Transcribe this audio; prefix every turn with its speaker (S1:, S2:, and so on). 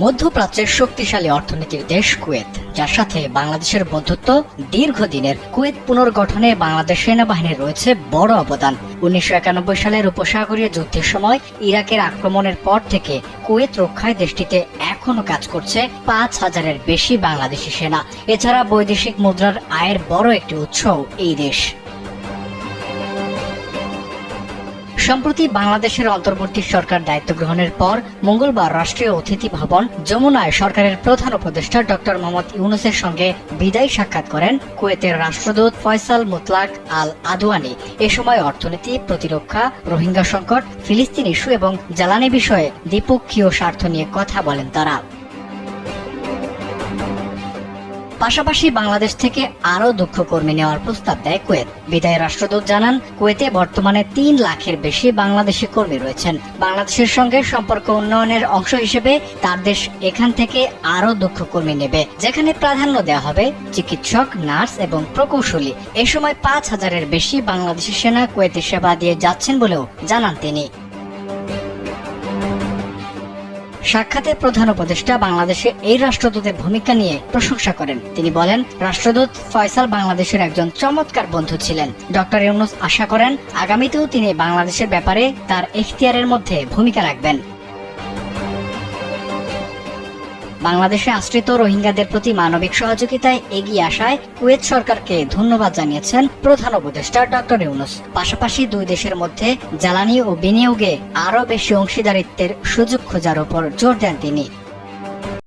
S1: মধ্যপ্রাচ্যের শক্তিশালী অর্থনীতির দেশ কুয়েত, যার সাথে বাংলাদেশের বন্ধুত্ব দীর্ঘদিনের কুয়েত পুনর্গঠনে বাংলাদেশ সেনাবাহিনীর রয়েছে বড় অবদান। উনিশশো একানব্বই সালের উপসাগরীয় যুদ্ধের সময় ইরাকের আক্রমণের পর থেকে কুয়েত রক্ষায় দেশটিতে এখনও কাজ করছে পাঁচ হাজারের বেশি বাংলাদেশি সেনা। এছাড়া বৈদেশিক মুদ্রার আয়ের বড় একটি উৎসও এই দেশ। সম্প্রতি বাংলাদেশের অন্তর্বর্তী সরকার দায়িত্ব গ্রহণের পর মঙ্গলবার রাষ্ট্রীয় অতিথি ভবন যমুনায় সরকারের প্রধান উপদেষ্টা ডক্টর মোহাম্মদ ইউনুসের সঙ্গে বিদায়ী সাক্ষাৎ করেন কুয়েতের রাষ্ট্রদূত ফয়সাল মুতলাক আল আদওয়ানি এ সময় অর্থনীতি, প্রতিরক্ষা, রোহিঙ্গা সংকট, ফিলিস্তিন ইস্যু এবং জ্বালানি বিষয়ে দ্বিপক্ষীয় স্বার্থ নিয়ে কথা বলেন তারা। পাশাপাশি বাংলাদেশ থেকে আরও দক্ষ কর্মী নেওয়ার প্রস্তাব দেয় কুয়েত। বিদায় রাষ্ট্রদূত জানান, কুয়েতে বর্তমানে তিন লাখের বেশি বাংলাদেশি কর্মী রয়েছেন। বাংলাদেশের সঙ্গে সম্পর্ক উন্নয়নের অংশ হিসেবে তার দেশ এখান থেকে আরও দক্ষ কর্মী নেবে। যেখানে প্রাধান্য দেওয়া হবে চিকিৎসক, নার্স এবং প্রকৌশলী। এ সময় পাঁচ হাজারের বেশি বাংলাদেশি সেনা কুয়েতে সেবা দিয়ে যাচ্ছেন বলেও জানান তিনি। সাক্ষাতে প্রধান উপদেষ্টা বাংলাদেশে এই রাষ্ট্রদূতের ভূমিকা নিয়ে প্রশংসা করেন। তিনি বলেন, রাষ্ট্রদূত ফয়সাল বাংলাদেশের একজন চমৎকার বন্ধু ছিলেন। ডক্টর ইউনুস আশা করেন, আগামীতেও তিনি বাংলাদেশের ব্যাপারে তার এখতিয়ারের মধ্যে ভূমিকা রাখবেন। বাংলাদেশে আশ্রিত রোহিঙ্গাদের প্রতি মানবিক সহযোগিতায় এগিয়ে আসায় কুয়েত সরকারকে ধন্যবাদ জানিয়েছেন প্রধান উপদেষ্টা ডক্টর ইউনুস। পাশাপাশি দুই দেশের মধ্যে জ্বালানি ও বিনিয়োগে আরও বেশি অংশীদারিত্বের সুযোগ খোঁজার উপর জোর দেন তিনি।